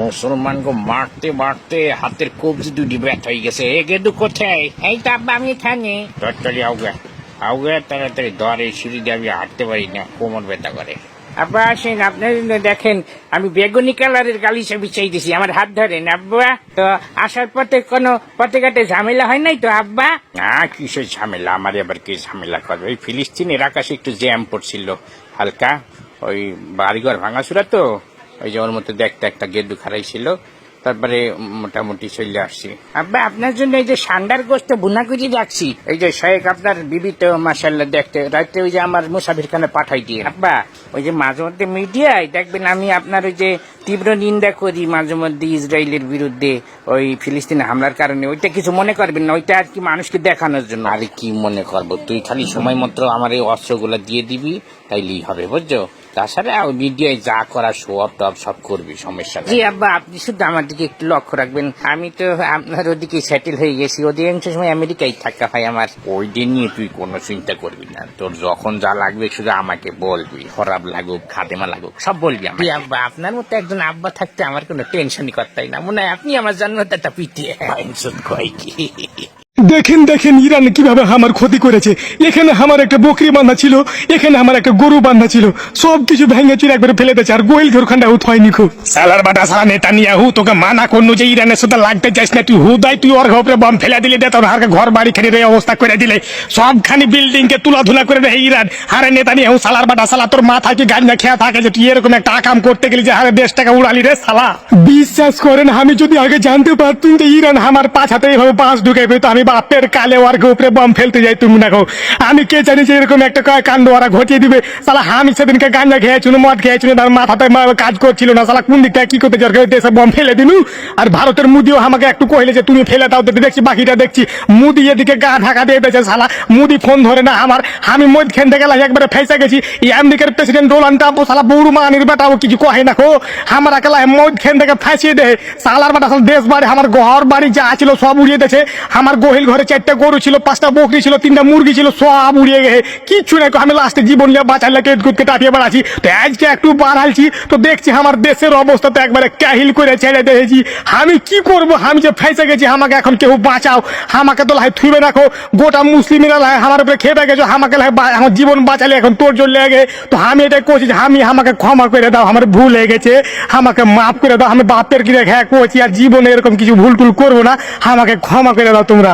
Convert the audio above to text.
মুসলমানকে মারতে মারতে হাতের কবজি দুটি ব্যথা হয়ে গেছে। এ গেদু কোথায়? এই তো আব্বা, আমি এখানে। তাড়াতাড়ি আউগে আউগে তাড়াতাড়ি ধরে, সিঁড়ি দিয়ে আমি হাঁটতে পারি না, কোমর ব্যথা করে। আব্বা, আসেন, আপনার দেখেন, আমি বেগুনি কালারের গালিচা বিছাই দিছি আমার হাত ধরেন, আব্বা। তো আসার পথে কোনো পথে ঘাটে ঝামেলা হয় নাই তো, আব্বা? না, কিসের ঝামেলা? আমার এবার কি ঝামেলা করবে? ওই ফিলিস্তিনের আকাশে একটু জ্যাম পড়ছিল, হালকা। ওই বাড়িঘর ভাঙাচুরা তো। ওই যে ওর মধ্যে দেখতে একটা গেদু খারাই ছিল। তারপরে মোটামুটি চলে আসছি। আব্বা আপনার জন্য এই যে সান্ডার গোস্ত বুনা করে রাখছি। এই যে শেখ আপনার বিবি তো মাসাল্লাহ দেখতে রাতে ওই যে আমার মুসাফির খানে পাঠাই দিয়ে। আব্বা ওই যে মাঝে মধ্যে মিডিয়ায় দেখবেন আমি আপনার ওই যে তীব্র নিন্দা করি মাঝে মধ্যে ইসরায়েলের বিরুদ্ধে ওই ফিলিস্তিনে হামলার কারণে। ওইটা কিছু মনে করবেন না ওইটা আর কি মানুষকে দেখানোর জন্য। আরে কি মনে করব? তুই খালি সময় মতো আমার এই অস্ত্রগুলো দিয়ে দিবি তাইলেই হবে বুঝছ? তাছাড়া মিডিয়ায় যা করা শো অফ টপ সব করবি সমস্যা জি আব্বা আপনি শুধু আমার দিকে একটু লক্ষ্য রাখবেন। আমি তো আপনার ওদিকে সেটেল হয়ে গেছি। অধিকাংশ সময় আমেরিকায় থাকা হয় আমার। ওই দিন নিয়ে তুই কোনো চিন্তা করবি না। তোর যখন যা লাগবে শুধু আমাকে বলবি। খারাপ লাগুক খাদেমা লাগুক সব বলবি জি আমাকে আব্বা আপনার মতো একজন আব্বা থাকতে আমার কোনো টেনশনই করতেই না। মনে হয় আপনি আমার জন্মদাতা পিটিয়ে। কয় কি? দেখেন দেখেন ইরান কীভাবে আমার ক্ষতি করেছে। এখানে আমার একটা বকরি বান্ধা ছিল এখানে আমার একটা গরু বান্ধা ছিল। সব কিছু ভেঙে চুরে একবার ফেলে দিয়েছে আর গোয়েল ঘরখানটা উঠ হয়নি খুব। সালার বাটা সালা নেতা নিয়ে হু তোকে মানা করনু যে ইরানের সাথে লাগতে চাইস না তুই হুদাই তুই ওর ঘরে বম ফেলে দিলে দে তোর হারকে ঘর বাড়ি খানি রে অবস্থা করে দিলে। সবখানি বিল্ডিং কে তুলা ধুলা করে দেয় ইরান। হারে নেতা নিয়ে হু সালার বাটা সালা তোর মাথা কি গাঞ্জা খেয়া থাকে যে তুই এরকম একটা আকাম করতে গেলি যে হারে দেশটাকে উড়ালি রে সালা? বিশ্বাস করেন আমি যদি আগে জানতে পারতুম যে ইরান আমার পাছাতে এইভাবে পাঁচ ঢুকে তো আমি বাপের কালে ওর উপরে বম ফেলতে যাই তুমি না আমি কে জানি যে এরকম একটা কাণ্ড ওরা ঘটিয়ে দিবে। সালা আমি সেদিনকে গাঞ্জা খেয়েছিল মদ খেয়েছিল তার মাথাতে কাজ করছিল না। সালা কোন দিকটা কি করতে যার দেশে বম ফেলে দিলু আর ভারতের মুদিও আমাকে একটু কহিলে যে তুমি ফেলে দাও দেখছি বাকিটা দেখছি। মুদি এদিকে গা ঢাকা দিয়ে দিয়েছে সালা মুদি ফোন ধরে না আমার। আমি মধ্যখান থেকে একবারে ফেসে গেছি। আমেরিকার প্রেসিডেন্ট ডোনাল্ড ট্রাম্প সালা বৌরু মানির বেটাও কিছু কহে না কো আমার একেলা মধ্যখান থেকে ফাঁসিয়ে দেয় সালার বেটা দেশ বাড়ি আমার ঘর বাড়ি যা ছিল সব উড়িয়ে দিয়েছে। আমার গোহিল ঘরে চারটা গরু ছিল, পাঁচটা বকরি ছিল, তিনটা মুরগি ছিল, সব উড়িয়ে গেছে। কিচ্ছু নাই, আমি লাস্টে জীবন নিয়ে বাঁচার লেগে কুদকে টাপিয়ে বেড়াচ্ছি। তো আজকে একটু বাড়াইছি তো দেখছি আমার দেশের অবস্থা তো একবারে ক্যাহিল করে ছেড়ে দিয়েছি। আমি কি করব? আমি যে ফেঁসে গেছি, আমাকে এখন কেউ বাঁচাও। আমাকে তো লাই থুইবে রাখো গোটা মুসলিমেরা লাই আমার উপরে খেপে গেছো, আমাকে লাই আমার জীবন বাঁচালে এখন তোর জন্য লেগে। তো আমি এটা করছি যে আমি আমাকে ক্ষমা করে দাও, আমার ভুল হয়ে গেছে। আমাকে মাফ করে দাও, আমি বাপের কি রেখে করছি, আর জীবনে এরকম কিছু ভুল টুল করব না। আমাকে ক্ষমা করে দাও তোমরা।